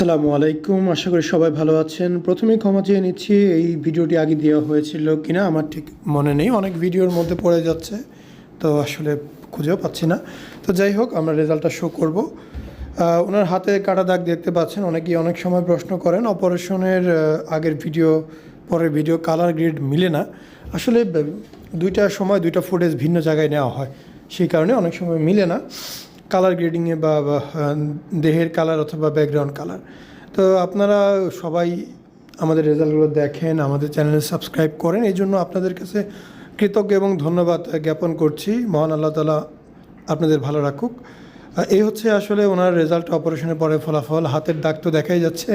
আসসালামু আলাইকুম, আশা করি সবাই ভালো আছেন। প্রথমে ক্ষমা চেয়ে নিচ্ছি, এই ভিডিওটি আগে দেওয়া হয়েছিল কিনা আমার ঠিক মনে নেই, অনেক ভিডিওর মধ্যে পড়ে যাচ্ছে, তো আসলে খুঁজেও পাচ্ছি না। তো যাই হোক, আমরা রেজাল্টটা শো করব। ওনার হাতে কাটা দাগ দেখতে পাচ্ছেন, অনেকেই অনেক সময় প্রশ্ন করেন, অপারেশনের আগের ভিডিও, পরের ভিডিও, কালার গ্রেড মিলে না। আসলে, দুইটা সময় দুইটা ফুটেজ ভিন্ন জায়গায় নেওয়া হয়, সেই কারণে অনেক সময় মিলে না। কালার গ্রেডিংয়ে বা দেহের কালার অথবা ব্যাকগ্রাউন্ড কালার তো আপনারা সবাই আমাদের রেজাল্টগুলো দেখেন, আমাদের চ্যানেলে সাবস্ক্রাইব করেন। এই জন্য আপনাদের কাছে কৃতজ্ঞ এবং ধন্যবাদ জ্ঞাপন করছি। মহান আল্লাহ তালা আপনাদের ভালো রাখুক। এই হচ্ছে আসলে ওনার রেজাল্ট অপারেশনের পরে ফলাফল। হাতের দাগ তো দেখাই যাচ্ছে।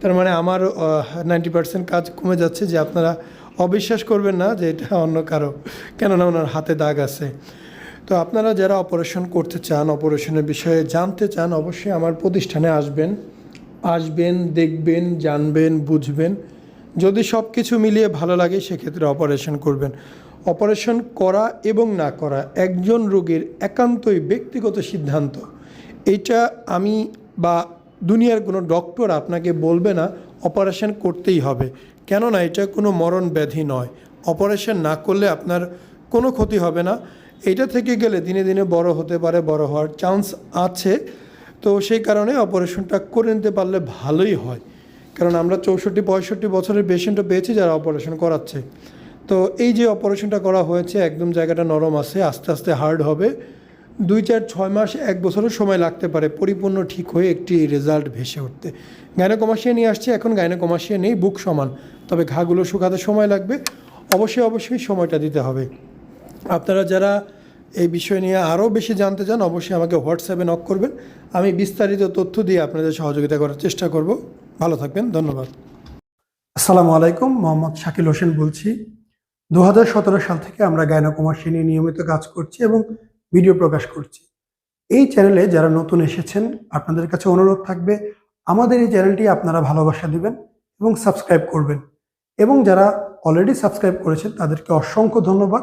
তার মানে আমার নাইনটি পার্সেন্ট কাজ কমে যাচ্ছে যে আপনারা অবিশ্বাস করবেন না যে এটা অন্য কারও। কেননা ওনার হাতে দাগ আছে। তো আপনারা যারা অপারেশন করতে চান অপারেশনের বিষয়ে জানতে চান, অবশ্যই আমার প্রতিষ্ঠানে আসবেন। আসবেন, দেখবেন, জানবেন, বুঝবেন। যদি সব কিছু মিলিয়ে ভালো লাগে, সেক্ষেত্রে অপারেশন করবেন। অপারেশন করা এবং না করা একজন রোগীর একান্তই ব্যক্তিগত সিদ্ধান্ত। এটা আমি বা দুনিয়ার কোনো ডক্টর আপনাকে বলবে না অপারেশন করতেই হবে। কেননা এটা কোনো মরণ ব্যাধি নয়। অপারেশন না করলে আপনার কোনো ক্ষতি হবে না। এটা থেকে গেলে দিনে দিনে বড় হতে পারে, বড় হওয়ার চান্স আছে। তো সেই কারণে অপারেশনটা করে নিতে পারলে ভালোই হয়। কারণ আমরা চৌষট্টি, পঁয়ষট্টি বছরের পেশেন্টও পেয়েছি যারা অপারেশন করাচ্ছে। তো এই যে অপারেশনটা করা হয়েছে, একদম জায়গাটা নরম আছে, আস্তে আস্তে হার্ড হবে। দুই, চার, ছয় মাস, এক বছরও সময় লাগতে পারে, পরিপূর্ণ ঠিক হয়ে একটি রেজাল্ট ভেসে উঠতে। গাইনোকমাসিয়া নিয়ে আসছে, এখন গাইনোকমাসিয়া নেই, বুক সমান। তবে ঘাগুলো শুকাতে সময় লাগবে। অবশ্যই অবশ্যই সময়টা দিতে হবে। আপনারা যারা এই বিষয় নিয়ে আরও বেশি জানতে চান, অবশ্যই আমাকে হোয়াটসঅ্যাপে নক করবেন। আমি বিস্তারিত তথ্য দিয়ে আপনাদের সহযোগিতা করার চেষ্টা করব। ভালো থাকবেন, ধন্যবাদ। আসসালামু আলাইকুম, মোহাম্মদ শাকিল হোসেন বলছি। দু হাজার সতেরো সাল থেকে আমরা গায়নাকুমাসী নিয়ে নিয়মিত কাজ করছি এবং ভিডিও প্রকাশ করছি। এই চ্যানেলে যারা নতুন এসেছেন, আপনাদের কাছে অনুরোধ থাকবে, আমাদের এই চ্যানেলটি আপনারা ভালোবাসা দিবেন এবং সাবস্ক্রাইব করবেন। এবং যারা অলরেডি সাবস্ক্রাইব করেছেন, তাদেরকে অসংখ্য ধন্যবাদ।